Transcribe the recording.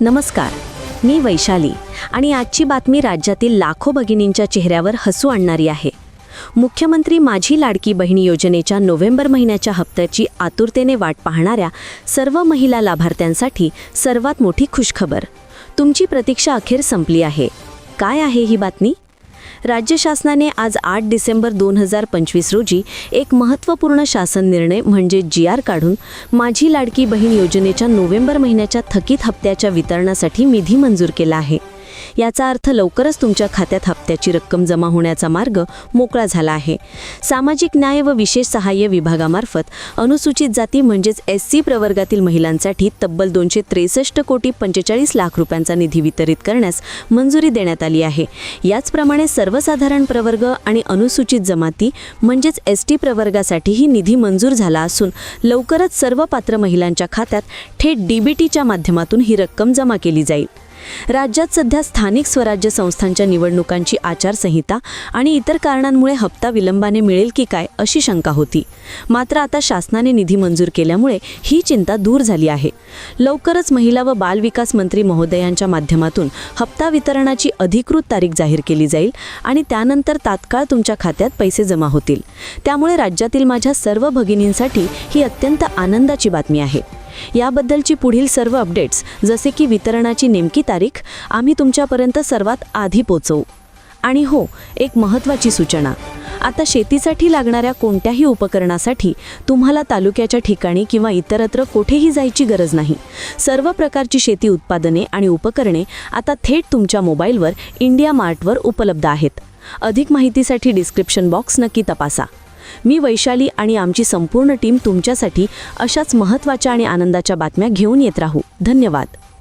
नमस्कार. मी वैशाली आणि आजची बातमी राज्यातील लाखो भगिनींच्या चेहऱ्यावर हसू आणणारी आहे. मुख्यमंत्री माझी लाडकी बहिणी योजनेच्या नोव्हेंबर महिन्याच्या हप्त्याची आतुरतेने वाट पाहणाऱ्या सर्व महिला लाभार्थ्यांसाठी सर्वात मोठी खुशखबर. तुमची प्रतीक्षा अखेर संपली आहे. काय आहे ही बातमी? राज्य शासनाने आज आठ डिसेंबर दोन हजार पंचवीस रोजी एक महत्त्वपूर्ण शासन निर्णय म्हणजे जी आर काढून माझी लाडकी बहीण योजनेच्या नोव्हेंबर महिन्याच्या थकीत हप्त्याच्या वितरणासाठी निधी मंजूर केला आहे. याचा अर्थ लवकरच तुमच्या खात्यात हप्त्याची रक्कम जमा होण्याचा मार्ग मोकळा झाला आहे. सामाजिक न्याय व विशेष सहाय्य विभागामार्फत अनुसूचित जाती म्हणजेच एस सी प्रवर्गातील महिलांसाठी तब्बल दोनशे त्रेसष्ट कोटी पंचेचाळीस लाख रुपयांचा निधी वितरित करण्यास मंजुरी देण्यात आली आहे. याचप्रमाणे सर्वसाधारण प्रवर्ग आणि अनुसूचित जमाती म्हणजेच एस टी प्रवर्गासाठीही निधी मंजूर झाला असून लवकरच सर्व पात्र महिलांच्या खात्यात थेट डीबीटीच्या माध्यमातून ही रक्कम जमा केली जाईल. राज्यात सध्या स्थानिक स्वराज्य संस्थांच्या निवडणुकांची आचारसंहिता आणि इतर कारणांमुळे हप्ता विलंबाने मिळेल की काय अशी शंका होती. मात्र आता शासनाने निधी मंजूर केल्यामुळे ही चिंता दूर झाली आहे. लवकरच महिला व बालविकास मंत्री महोदयांच्या माध्यमातून हप्ता वितरणाची अधिकृत तारीख जाहीर केली जाईल आणि त्यानंतर तात्काळ तुमच्या खात्यात पैसे जमा होतील. त्यामुळे राज्यातील माझ्या सर्व भगिनींसाठी ही अत्यंत आनंदाची बातमी आहे. याबद्दलची पुढील सर्व अपडेट्स जसे की वितरणाची नेमकी तारीख आम्ही तुमच्यापर्यंत सर्वात आधी पोचवू. आणि हो एक महत्त्वाची सूचना. आता शेतीसाठी लागणाऱ्या कोणत्याही उपकरणासाठी तुम्हाला तालुक्याच्या ठिकाणी किंवा इतरत्र कुठेही जायची गरज नाही. सर्व प्रकारची शेती उत्पादने आणि उपकरणे आता थेट तुमच्या मोबाईलवर इंडिया मार्टवर उपलब्ध आहेत. अधिक माहितीसाठी डिस्क्रिप्शन बॉक्स नक्की तपासा. मी वैशाली आणि आमची संपूर्ण टीम तुमच्यासाठी अशाच महत्त्वाच्या आणि आनंदाच्या बातम्या घेऊन येत राहू. धन्यवाद.